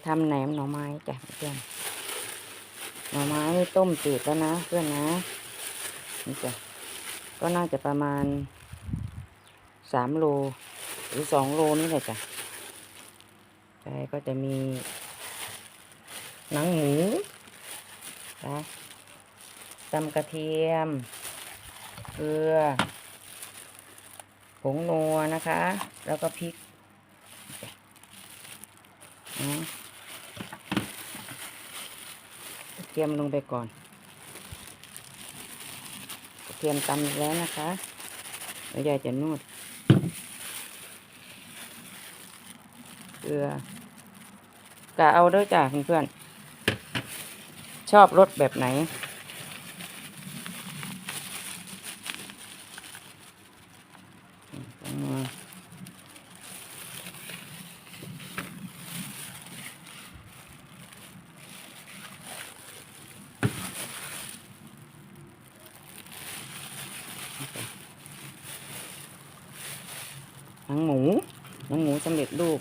จะทำแหนมหน่อไม้จ้ะเพื่อนหน่อไม้ต้มจืดแล้วนะเพื่อนนะนี่จ้ะก็น่าจะประมาณสามโลหรือสองโลนี่แหละจ้ะใช่ก็จะมีหนังหมูนะตำกระเทียม เกลือ ผงนัวนะคะ แล้วก็พริกนะกระเทียมลงไปก่อน กระเทียมตำแล้วนะคะแล้วยายจะนวดเกลือกะเอาด้อจ้าเพื่อนๆชอบรสแบบไหนผงนัว หนังหมูหนังหมูสำเร็จรูป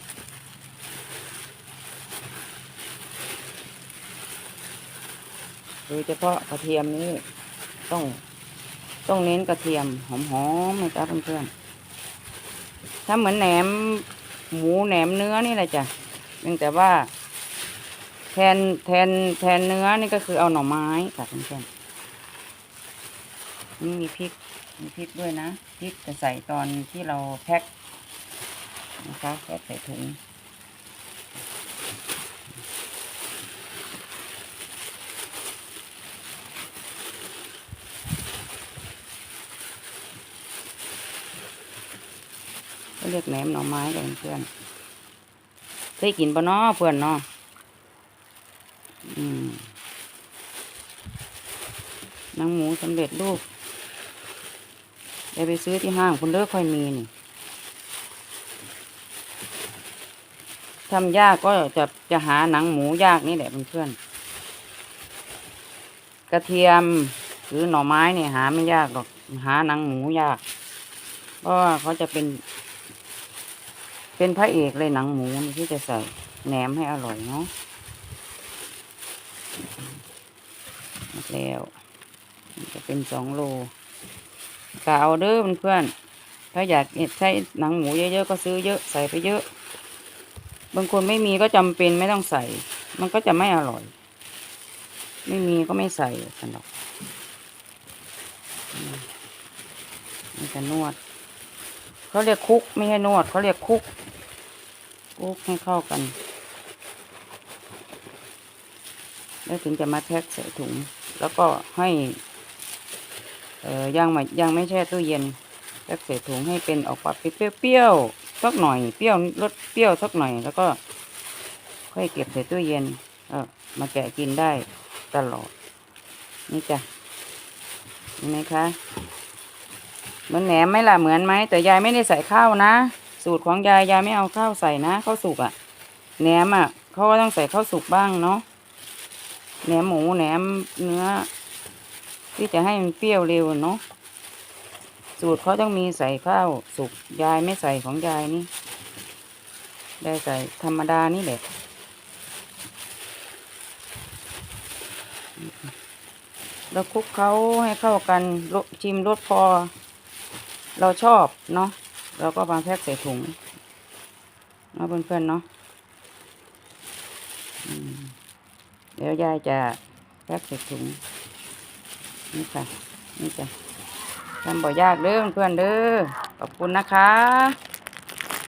โดยเฉพาะกระเทียมนี่ต้องต้องเน้นกระเทียมหอมๆนะจ๊ะเพื่อนๆถ้าเหมือนแหนมหมูแหนมเนื้อนี่แหละจ้ะเพียงแต่ว่า แทนแทนแทนเนื้อนี่ก็คือเอาหน่อไม้ค่ะเพื่อนๆ นี่มีพริก มีพริกด้วยนะ พริกจะใส่ตอนที่เราแพ็คนะคะแพ็คใส่ถุง ก็เรียกแหนมหน่อไม้กันเพื่อนเคยกินปะเนาะเพื่อนเนาะอืมนังหมูสำเร็จรูป ไปไปซื้อที่ห้างคุณเลิกค่อยมีนี่ทำยากก็จะจะหาหนังหมูยากนี่แหละเพื่อนกระเทียมหรือหน่อไม้เนี่ยหาไม่ยากหรอกหาหนังหมูยาก เพราะว่าเขาจะเป็น เป็นพระเอกเลยหนังหมูที่จะใส่แหนมให้อร่อยเนาะแล้วจะเป็นสองโล กะเอาเด้อเพื่อนๆถ้าอยากใช้หนังหมูเยอะๆก็ซื้อเยอะใส่ไปเยอะ บางคนไม่มีก็จำเป็นไม่ต้องใส่ มันก็จะไม่อร่อย ไม่มีก็ไม่ใส่กันหรอกอืมนี่จะนวดเขาเรียกคุกไม่ใช่นวดเขาเรียกคุกคลุกให้เข้ากัน แล้วถึงจะมาแพ็คใส่ถุง แล้วก็ให้ เอ่อยังไม่ยังไม่แช่ตู้เย็นแพ็คใส่ถุงให้เป็นออกมาเป็นเปรี้ยวๆสักหน่อยเปรี้ยวรสเปรี้ยวสักหน่อย แล้วก็ ค่อยเก็บใส่ตู้เย็น เออมาแกะกินได้ตลอด นี่จ้ะเห็นไหมคะเหมือนแหนมไหมล่ะเหมือนไหมแต่ยายไม่ได้ใส่ข้าวนะ สูตรของยายยายไม่เอาข้าวใส่นะข้าวสุกอะ่ะแหนมอะ่ะเขาก็ต้องใส่ข้าวสุกบ้างเนาะแหนมหมูแหนมเนื้อ ที่จะให้มันเปรี้ยวเร็วเนาะสูตรเขาต้องมีใส่ข้าวสุกยายไม่ใส่ของยายนี่ ได้ใส่ธรรมดานี่แหละแล้วคลุกเขาให้เข้ากันชิมรสพอ เราชอบเนาะเราก็มาแพ็คใส่ถุงเนาะเพื่อนๆเนาะเดี๋ยวยายจะแพ็คใส่ถุง นี่ค่ะ นี่จ้ะทำบ่ยากเด้อเพื่อนเด้อขอบคุณนะคะ